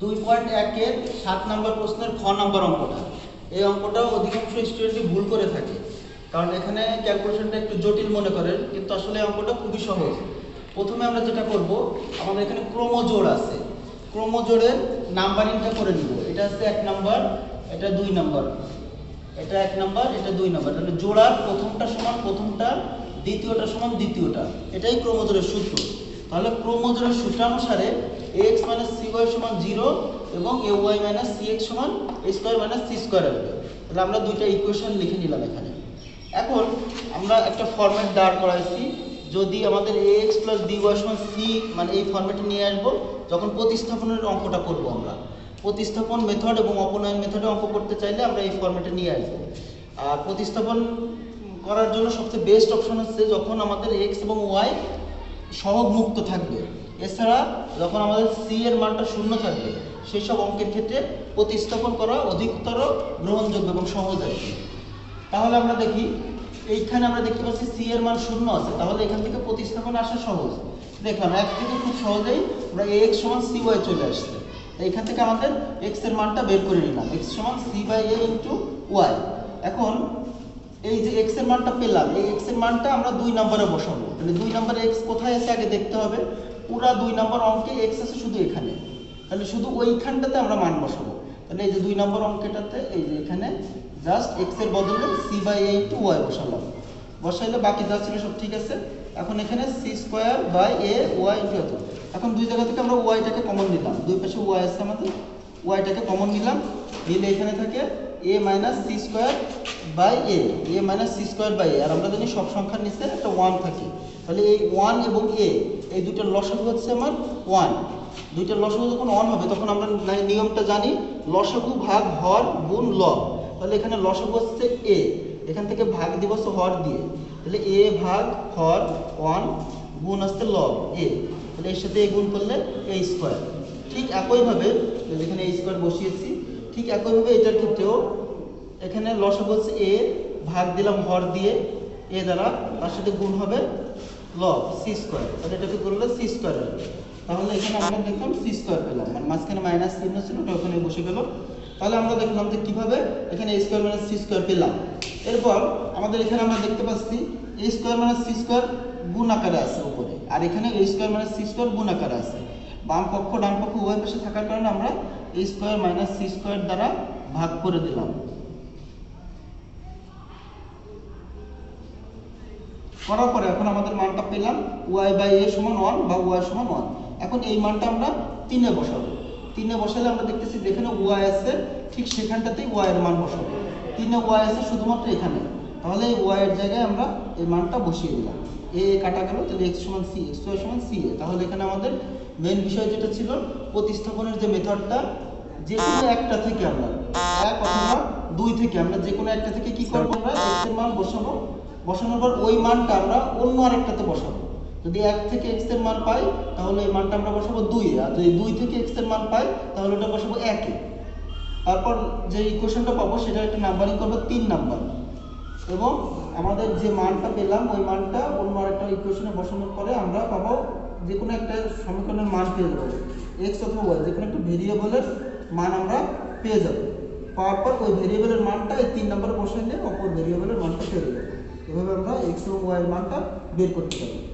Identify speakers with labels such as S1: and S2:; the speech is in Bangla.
S1: দুই পয়েন্ট একের সাত নম্বর প্রশ্নের খ নম্বর অঙ্কটা। এই অঙ্কটা অধিকাংশ স্টুডেন্টই ভুল করে থাকে। কারণ এখানে ক্যালকুলেশনটা একটু জটিল মনে করেন, কিন্তু আসলে এই অঙ্কটা খুবই সহজ। প্রথমে আমরা যেটা করব, আমাদের এখানে ক্রোমোজোড় আছে। ক্রোমোজোড়ের নাম্বারিংটা করে নিব। এটা হচ্ছে এক নম্বর, এটা দুই নম্বর। এটা এক নম্বর, এটা দুই নম্বর। তাহলে জোড়ার প্রথমটা সমান প্রথমটা, দ্বিতীয়টা সমান দ্বিতীয়টা। এটাই ক্রোমোজোরের সূত্র। তাহলে ক্রোমোজোরের সূত্রানুসারে এক্স মাইনাস সি ওয়াই সমান জিরো এবং A Y minus C X সমান A square minus C square আসবে তাহলে আমরা দুইটা ইকুয়েশন লিখে নিলাম এখানে। এখন আমরা একটা ফরম্যাট দাঁড় করাইছি। যদি আমাদের এ এক্স প্লাস ওয়াই সমান সি মানে এই ফরম্যাটে নিয়ে আসব, যখন প্রতিস্থাপনের অঙ্কটা করব আমরা। প্রতিস্থাপন মেথড এবং অপনয়ন মেথডে অঙ্ক করতে চাইলে আমরা এই ফরম্যাটে নিয়ে আসব। আর প্রতিস্থাপন করার জন্য সবচেয়ে বেস্ট অপশন হচ্ছে যখন আমাদের এক্স এবং ওয়াই সহগ মুক্ত থাকবে। এছাড়া যখন আমাদের সি এর মানটা শূন্য থাকবে সেই সব অঙ্কের ক্ষেত্রে প্রতিস্থাপন করা অধিকতর গ্রহণযোগ্য এবং সহজ কি। তাহলে আমরা দেখি, এইখানে আমরা দেখতে পাচ্ছি সি এর মান শূন্য আছে, তাহলে এখান থেকে প্রতিস্থাপন আসা সহজ। দেখলাম এক থেকে খুব সহজেই আমরা এ এক্স সমান সি ওয়াই চলে আসছে। এইখান থেকে আমাদের এক্সের মানটা বের করে নিলাম এক্স সমান C by A into Y এখন এই যে এক্সের মানটা পেলাম, এই এক্সের মানটা আমরা দুই নম্বরে বসাবো। তাহলে দুই নম্বরে এক্স কোথায় আছে, আগে দেখতে হবে। পুরা দুই নম্বর অঙ্কে এক্স আছে শুধু এখানে। তাহলে শুধু ওইখানটাতে আমরা মান বসাবো। তাহলে এই যে দুই নম্বর অঙ্কটাতে, এই যে এখানে জাস্ট এক্সের বদলে C by A into Y বসালাম। বসাইলে বাকি যা ছিল সব ঠিক আছে? এখন এখানে C square by A Y into এত। এখন দুই জায়গা থেকে আমরা ওয়াইটাকে কমন নিলাম। দুই পাশে ওয়াই আছে আমাদের। ওয়াইটাকে কমন নিলাম। নিলে এখানে থাকে A minus C square by A A minus C square by A আর আমরা জানি সব সংখ্যার নিচে একটা ওয়ান থাকে। তাহলে এই ওয়ান এবং এ এই দুটোর লসাগু হচ্ছে আমার ওয়ান দুইটার লসাগু যখন ওয়ান হবে, তখন আমরা নিয়মটা জানি, লসাগু ভাগ হর গুণ লব তাহলে এখানে লসাগু হচ্ছে এ এখান থেকে ভাগ দিব হচ্ছে হর দিয়ে। তাহলে এ ভাগ হর ওয়ান গুণ আসছে লব এ তাহলে এর সাথে এ গুণ করলে এ স্কোয়ার ঠিক একইভাবে যেখানে এ স্কোয়ার বসিয়েছি, ঠিক একইভাবে এটার ক্ষেত্রেও এখানে লসাগু হচ্ছে এ ভাগ দিলাম হর দিয়ে এ দ্বারা তার সাথে গুণ হবে লব সি স্কোয়ার তাহলে এটাকে করলে সি স্কোয়ার আসবে তাহলে এখানে আমরা দেখলাম সি স্কোয়ার পেলাম। মানে মাঝখানে মাইনাস চিহ্ন ছিল ওটা ওখানে বসে গেল। তাহলে আমরা দেখলাম যে কীভাবে এখানে A square minus C square পেলাম। এরপর আমাদের এখানে আমরা দেখতে পাচ্ছি A square minus C square গুণ আকারে আছে উপরে। আর এখানে A square minus C square গুণ আকারে আছে। বাম পক্ষ, ডান পক্ষ উভয় পাশে থাকার কারণে আমরা A square minus C square দ্বারা ভাগ করে দিলাম। করার পরে এখন আমাদের মানটা পেলাম ওয়াই বাই এ সমান ওয়ান বা ওয়াই সমান ওয়ান। এখন এই মানটা আমরা তিনে বসাবো। তিনে বসালে আমরা দেখতেছি যেখানে ওয়াই আছে, ঠিক সেখানটাতেই ওয়াই এর মান বসাবো। তিনে ওয়াই আছে শুধুমাত্র এখানে। তাহলে এই ওয়াই এর জায়গায় আমরা এই মানটা বসিয়ে দিলাম। এ কাটা গেল, তাহলে এক্স সমান সি, এক্স ওয়াই সমান সি এ। তাহলে এখানে আমাদের মেন বিষয় যেটা ছিল, প্রতিস্থাপনের যে মেথডটা, যে কোনো একটা থেকে আমরা, এক অথবা দুই থেকে আমরা যে কোনো একটা থেকে কি করব আমরা, এক্সের মান বসাবো। বসানোর পর ওই মানটা আমরা অন্য আরেকটাতে বসাবো। যদি এক থেকে এক্সের মান পাই, তাহলে এই মানটা আমরা বসাবো দুই আর যদি দুই থেকে এক্সের মান পাই, তাহলে ওটা বসাবো একে তারপর যে ইকুয়েশনটা পাবো, সেটা একটা নাম্বারিং করব তিন নাম্বার এবং আমাদের যে মানটা পেলাম, ওই মানটা অন্য আরেকটা ইকুয়েশনে বসানোর পরে আমরা পাবো যে কোনো একটা সমীকরণের মান পেয়ে যাব। এক্স অথবা ওয়াই যে কোনো একটা ভেরিয়েবলের মান আমরা পেয়ে যাব। পাওয়ার পর ওই ভেরিয়েবলের মানটা এই তিন নাম্বারে নম্বরে বসাইলে অপর ভেরিয়েবলের মানটা পেয়ে যাব। এভাবে আমরা এক্স এবং ওয়াই এর মানটা বের করতে পারি।